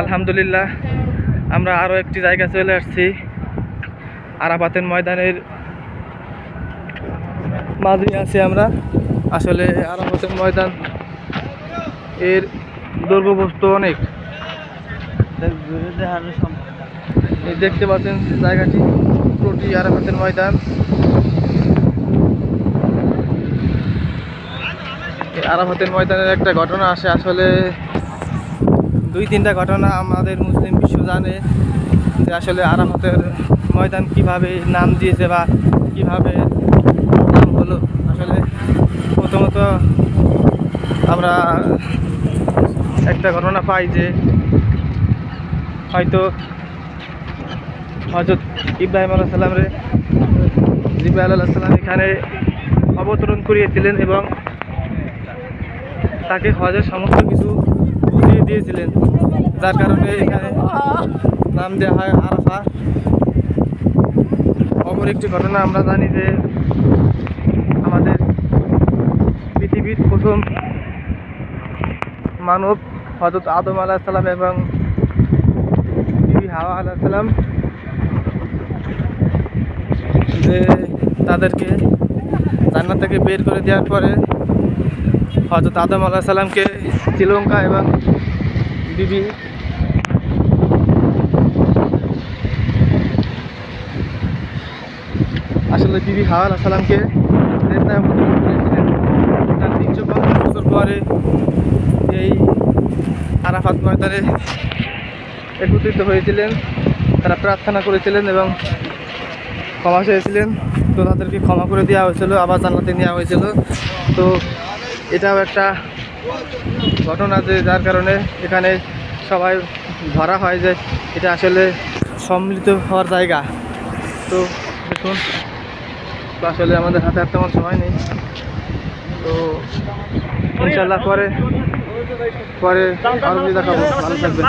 আলহামদুলিল্লাহ আমরা আরও একটি জায়গা চলে আসছি। আরাফাতের ময়দানের মাঝে আছি আমরা। আসলে আরাফাতের ময়দান এর দুর্গবস্তু অনেক। দেখতে পাচ্ছেন জায়গাটি পুরোটি আরাফাতের ময়দান। আরাফাতের ময়দানের একটা ঘটনা আসে আসলে দুই তিনটা ঘটনা আমাদের মুসলিম বিশ্ব জানে যে আসলে আরাফাতের ময়দান কীভাবে নাম দিয়েছে বা কীভাবে নাম হলো। আসলে প্রথমত আমরা একটা ঘটনা পাই যে হয়তো হজরত ইব্রাহিম আলাহ সাল্লামরে জিব্রাহ আলাহ সাল্লাম এখানে অবতরণ করিয়েছিলেন এবং তাকে হজের সমস্ত কিছু বুঝিয়ে দিয়েছিলেন। যার কারণে এখানে নাম দেওয়া হয় আরাফা। অপর একটি ঘটনা, আমরা জানি যে আমাদের পৃথিবীর প্রথম মানব হজরত আদম আলাহ সাল্লাম এবং হাওয়া আলাহ সাল্লাম যে তাদেরকে জান্নাত থেকে বের করে দেওয়ার পরে হজরত আদম আলাহ সাল্লামকে শ্রীলঙ্কা এবং বিবি আসলে বিবি হাওয়া আলাহ সাল্লামকে জেদ্দায় তার তিনশো পঞ্চাশ বছর পরে এই আরাফাত ময়দানে একত্রিত হয়েছিলেন। তারা প্রার্থনা করেছিলেন এবং ক্ষমা চেয়েছিলেন। তো তাদেরকে ক্ষমা করে দেওয়া হয়েছিল, আবার জান্নাতে নেওয়া হয়েছিল। তো এটাও একটা ঘটনা যে যার কারণে এখানে সবাই ধরা হয় যে এটা আসলে সম্মিলিত হওয়ার জায়গা। তো দেখুন আসলে আমাদের হাতে আর তেমন সময় নেই। তো ইনশাল্লাহ পরে পরে আরও দেখাবো। ভালো থাকবেন।